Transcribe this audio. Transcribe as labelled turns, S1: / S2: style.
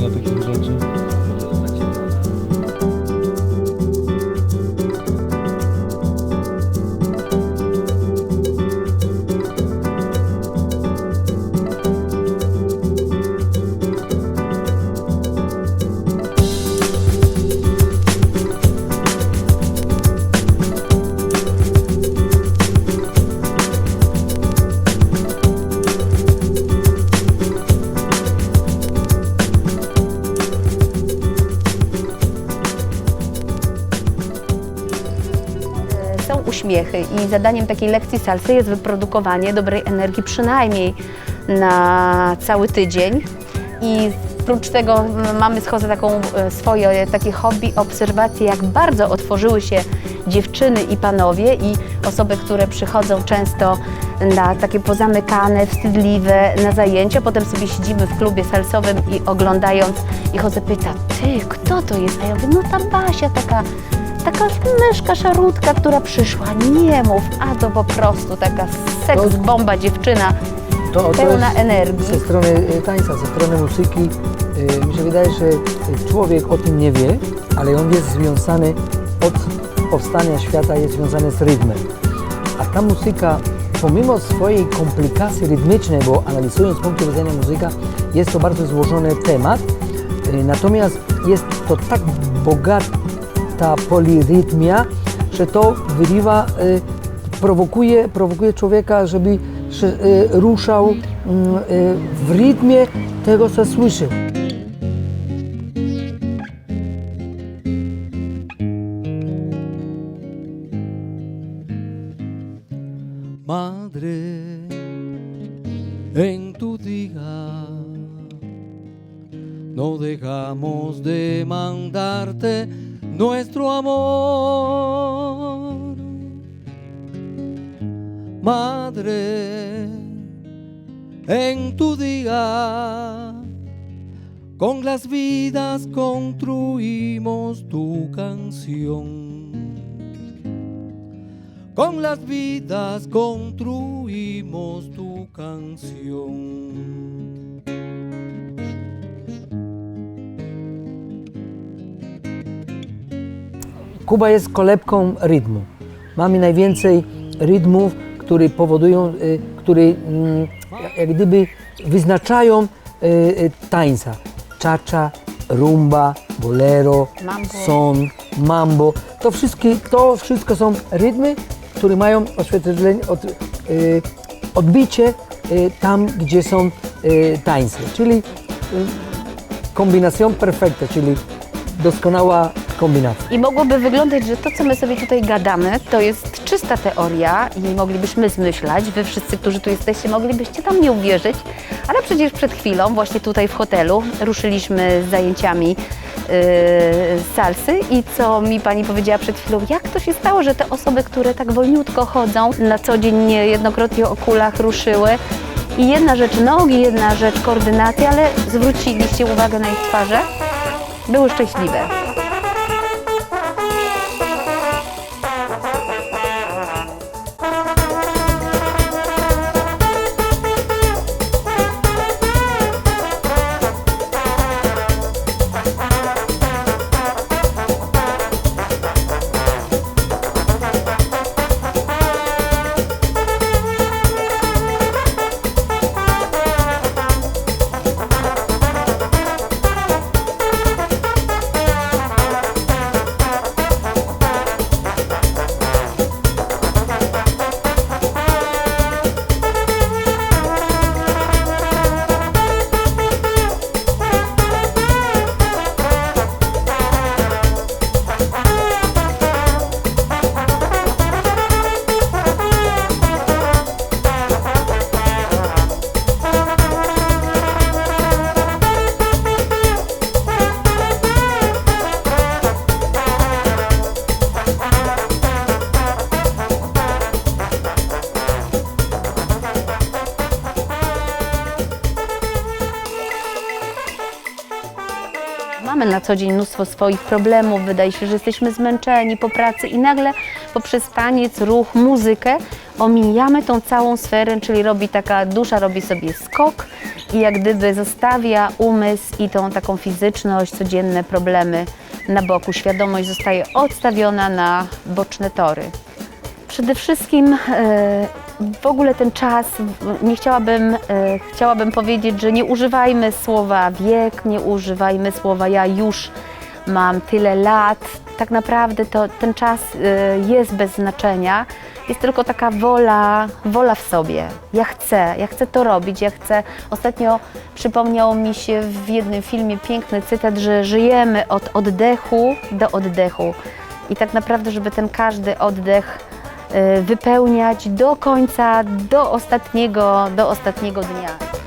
S1: Another
S2: kick. Uśmiechy i zadaniem takiej lekcji salsy jest wyprodukowanie dobrej energii przynajmniej na cały tydzień. I oprócz tego mamy Jose taką e, swoje takie hobby, obserwacje, jak bardzo otworzyły się dziewczyny i panowie i osoby, które przychodzą często na takie pozamykane, wstydliwe na zajęcia. Potem sobie siedzimy w klubie salsowym i oglądając i Jose pyta, ty, kto to jest? A ja mówię, no ta Basia taka taka myszka szarutka, która przyszła, nie mów, a to po prostu taka seks bomba dziewczyna,
S3: To, to
S2: pełna
S3: jest
S2: energii.
S3: ze strony y, tańca, ze strony muzyki. y, Mi się wydaje, że y, człowiek o tym nie wie, ale on jest związany od powstania świata, jest związany z rytmem. A ta muzyka, pomimo swojej komplikacji rytmicznej, bo analizując z punktu widzenia muzyka, jest to bardzo złożony temat, y, natomiast jest to tak bogata polirytmia, że to wyrywa, y, prowokuje, prowokuje człowieka, żeby że, y, ruszał mm, y, w rytmie tego, co słyszy.
S4: Madre, en tu día no dejamos de mandarte nuestro amor. Madre, en tu día con las vidas construimos tu canción. Con las vidas construimos tu canción.
S3: Kuba jest kolebką rytmu. Mamy najwięcej rytmów, które powodują, y, które mm, jak gdyby wyznaczają y, y, tańca. Cha-cha, rumba, bolero,
S2: Mambo.
S3: son, mambo. To, wszystkie, to wszystko są rytmy, które mają oświetlenie, od, odbicie tam, gdzie są tańce. Czyli kombinacja perfekta, czyli doskonała kombinacja.
S2: I mogłoby wyglądać, że to, co my sobie tutaj gadamy, to jest czysta teoria i moglibyśmy zmyślać. Wy wszyscy, którzy tu jesteście, moglibyście tam nie uwierzyć, ale przecież przed chwilą, właśnie tutaj w hotelu, ruszyliśmy z zajęciami yy, salsy i co mi pani powiedziała przed chwilą, jak to się stało, że te osoby, które tak wolniutko chodzą, na co dzień niejednokrotnie o kulach ruszyły, i jedna rzecz nogi, jedna rzecz koordynacja, ale zwróciliście uwagę na ich twarze, były szczęśliwe. Mamy na co dzień mnóstwo swoich problemów, wydaje się, że jesteśmy zmęczeni po pracy i nagle poprzez taniec, ruch, muzykę omijamy tą całą sferę, czyli robi taka dusza, robi sobie skok i jak gdyby zostawia umysł i tą taką fizyczność, codzienne problemy na boku. Świadomość zostaje odstawiona na boczne tory. Przede wszystkim e, w ogóle ten czas, nie chciałabym, e, chciałabym powiedzieć, że nie używajmy słowa wiek, nie używajmy słowa ja już mam tyle lat. Tak naprawdę to ten czas e, jest bez znaczenia. Jest tylko taka wola, wola w sobie. Ja chcę, ja chcę to robić, ja chcę. Ostatnio przypomniał mi się w jednym filmie piękny cytat, że żyjemy od oddechu do oddechu. I tak naprawdę, żeby ten każdy oddech wypełniać do końca, do ostatniego, do ostatniego dnia.